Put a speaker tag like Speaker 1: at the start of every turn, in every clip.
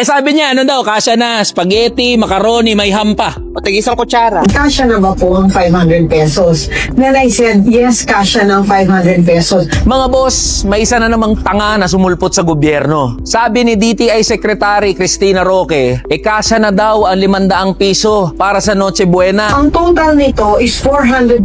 Speaker 1: Eh sabi niya, ano daw, kasya na, spaghetti, macaroni, may hampa.
Speaker 2: O tig isang kutsara.
Speaker 3: Kasya na ba po ang 500 pesos? Then I said, yes, kasya ng 500 pesos.
Speaker 1: Mga boss, may isa na namang tanga na sumulpot sa gobyerno. Sabi ni DTI Secretary Cristina Roque, e kasya na daw ang 500 piso para sa Noche Buena.
Speaker 3: Ang total nito is 428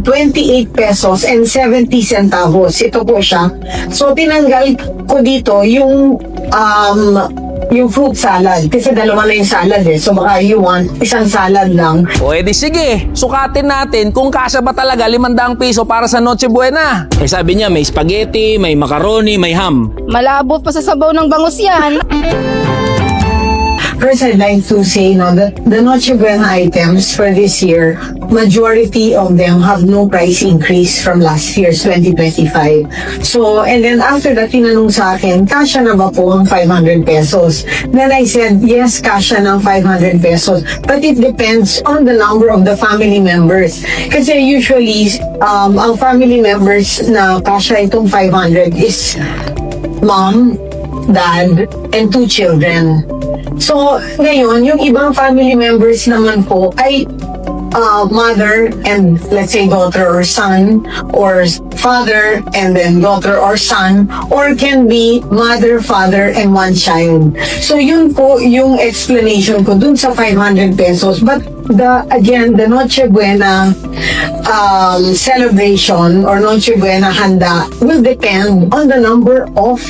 Speaker 3: pesos and 70 centavos. Ito po siya. So, tinanggal ko dito yung um, yung fruit salad. Kasi dalawa na yung salad eh. So, baka you want isang salad lang.
Speaker 1: O edi sige, sukatin natin kung kasya ba talaga 500 piso para sa Noche Buena. Eh sabi niya, may spaghetti, may macaroni, may ham.
Speaker 4: Malabo pa sa sabaw ng bangus yan.
Speaker 3: First, I'd like to say no, that the Noche Buena items for this year, majority of them have no price increase from last year's 2025. So, and then after that, tinanong sa akin, kasya na ba po ang 500 pesos? Then I said, yes, kasya ng 500 pesos. But it depends on the number of the family members. Kasi usually, um, ang family members na kasya itong 500 is mom, dad, and two children. So, ngayon, yung ibang family members naman po ay uh, mother and let's say daughter or son or father and then daughter or son or can be mother, father, and one child. So, yun po yung explanation ko dun sa 500 pesos. But the again, the Noche Buena um, celebration or Noche Buena handa will depend on the number of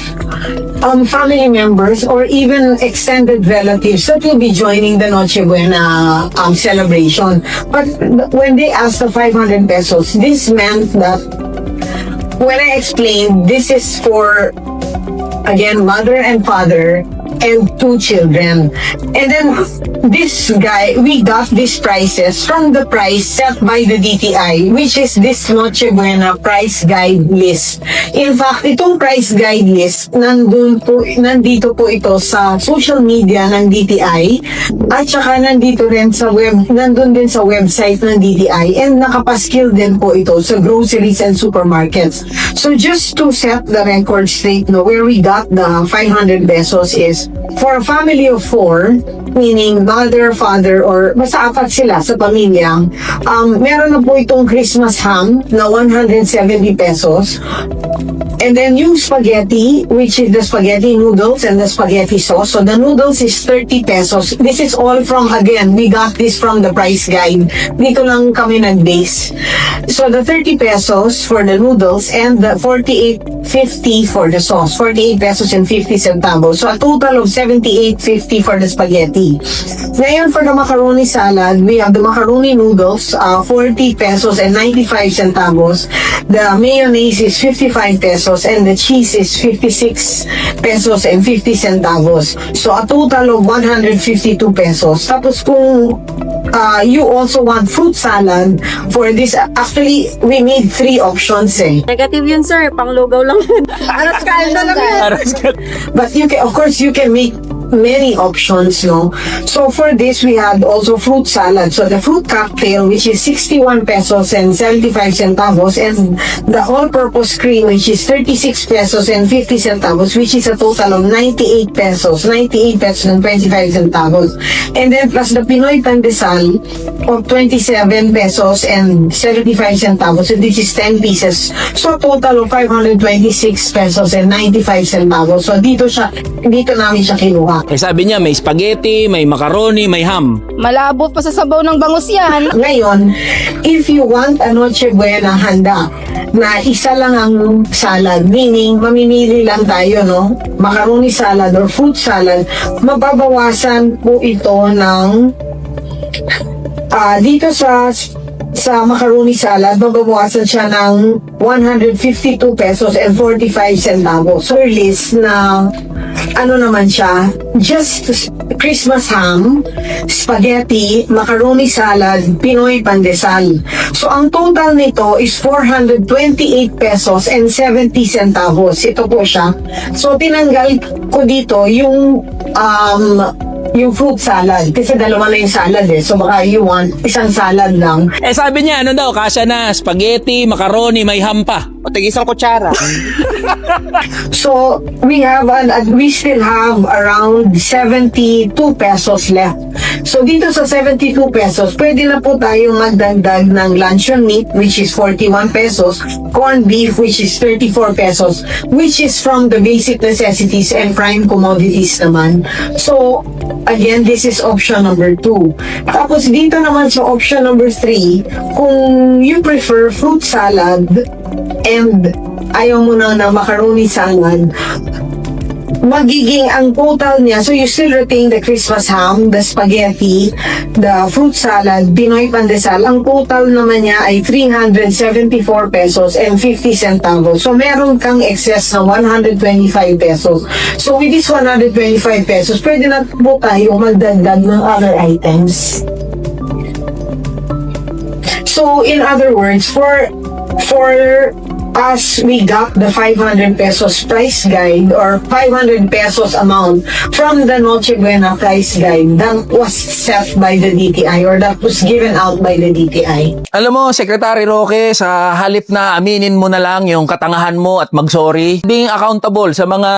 Speaker 3: um, family members or even extended relatives that will be joining the Noche Buena um, celebration. But when they asked the 500 pesos, this meant that when I explained this is for again mother and father and two children. And then this guy we got these prices from the price set by the DTI which is this Noche Buena price guide list. In fact itong price guide list nandun po nandito po ito sa social media ng DTI at saka nandito rin sa web nandun din sa website ng DTI and nakapaskil din po ito sa groceries and supermarkets. So just to set the record straight no where we got the 500 pesos is for a family of four meaning mother, father, or basta apat sila sa pamilya, um, meron na po itong Christmas ham na 170 pesos. And then yung spaghetti, which is the spaghetti noodles and the spaghetti sauce. So the noodles is 30 pesos. This is all from, again, we got this from the price guide. Dito lang kami nag-base. So the 30 pesos for the noodles and the 48.50 for the sauce. 48 pesos and 50 centavos. So a total of 78.50 for the spaghetti. Ngayon for the macaroni salad, we have the macaroni noodles, uh, 40 pesos and 95 centavos. The mayonnaise is 55 pesos and the cheese is 56 pesos and 50 centavos. So a total of 152 pesos. Tapos kung uh, you also want fruit salad for this, actually we made three options eh.
Speaker 5: Negative yun, sir. Panglugaw lang yun. Aras na lang yun.
Speaker 1: Aras ka-
Speaker 3: But you can, of course, you can make many options, no? So for this, we had also fruit salad. So the fruit cocktail, which is 61 pesos and 75 centavos, and the all-purpose cream, which is 36 pesos and 50 centavos, which is a total of 98 pesos, 98 pesos and 25 centavos. And then plus the Pinoy Pandesal of 27 pesos and 75 centavos. So this is 10 pieces. So total of 526 pesos and 95 centavos. So dito siya, dito namin siya kinuha.
Speaker 1: Eh sabi niya, may spaghetti, may macaroni, may ham.
Speaker 4: Malabo pa sa sabaw ng bangus yan.
Speaker 3: Ngayon, if you want a Noche Buena handa na isa lang ang salad, meaning mamimili lang tayo, no? Macaroni salad or fruit salad, mababawasan po ito ng ah dito sa sa macaroni salad, mababawasan siya ng 152 pesos and 45 centavos. So, list na ano naman siya, just Christmas ham, spaghetti, macaroni salad, Pinoy pandesal. So, ang total nito is 428 pesos and 70 centavos. Ito po siya. So, tinanggal ko dito yung um, yung fruit salad. Kasi dalawa na yung salad eh. So, baka you want isang salad lang.
Speaker 1: Eh sabi niya, ano daw, kasya na, spaghetti, macaroni, may hampa.
Speaker 2: O, tig isang kutsara.
Speaker 3: So, we have an, at we still have around 72 pesos left. So, dito sa 72 pesos, pwede na po tayong magdagdag ng luncheon meat, which is 41 pesos, corned beef, which is 34 pesos, which is from the basic necessities and prime commodities naman. So, again, this is option number 2. Tapos, dito naman sa option number 3, kung you prefer fruit salad and ayaw mo na ng macaroni salad, magiging ang total niya, so you still retain the Christmas ham, the spaghetti, the fruit salad, Pinoy pandesal, ang total naman niya ay 374 pesos and 50 centavos. So meron kang excess na 125 pesos. So with this 125 pesos, pwede na po tayo magdagdag ng other items. So in other words, for for us, we got the 500 pesos price guide or 500 pesos amount from the Noche Buena price guide that was set by the DTI or that was given out by the DTI.
Speaker 1: Alam mo, Secretary Roque, sa halip na aminin mo na lang yung katangahan mo at mag-sorry, being accountable sa mga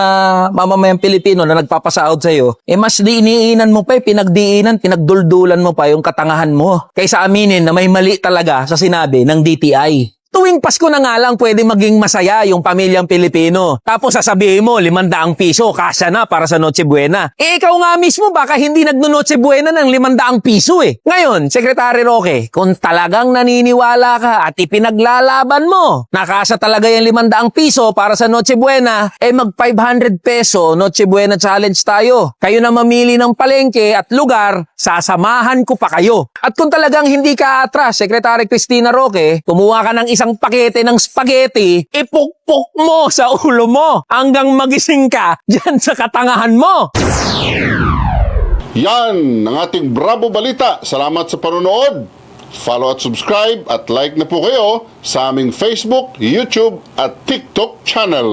Speaker 1: mamamayang Pilipino na nagpapasahod sa'yo, eh mas diiniinan mo pa, eh, pinagdiinan, pinagduldulan mo pa yung katangahan mo. Kaysa aminin na may mali talaga sa sinabi ng DTI. Tuwing Pasko na nga lang pwede maging masaya yung pamilyang Pilipino. Tapos sasabihin mo, limandaang piso, kasya na para sa Noche Buena. Eh ikaw nga mismo baka hindi nagno-Noche Buena ng limandaang piso eh. Ngayon, Secretary Roque, kung talagang naniniwala ka at ipinaglalaban mo, nakasa talaga yung limandaang piso para sa Noche Buena, eh mag 500 peso Noche Buena Challenge tayo. Kayo na mamili ng palengke at lugar, sasamahan ko pa kayo. At kung talagang hindi ka atras, Secretary Cristina Roque, kumuha ka ng isang pakete ng spaghetti, ipukpok mo sa ulo mo hanggang magising ka dyan sa katangahan mo.
Speaker 6: Yan ang ating Bravo Balita. Salamat sa panonood. Follow at subscribe at like na po kayo sa aming Facebook, YouTube at TikTok channel.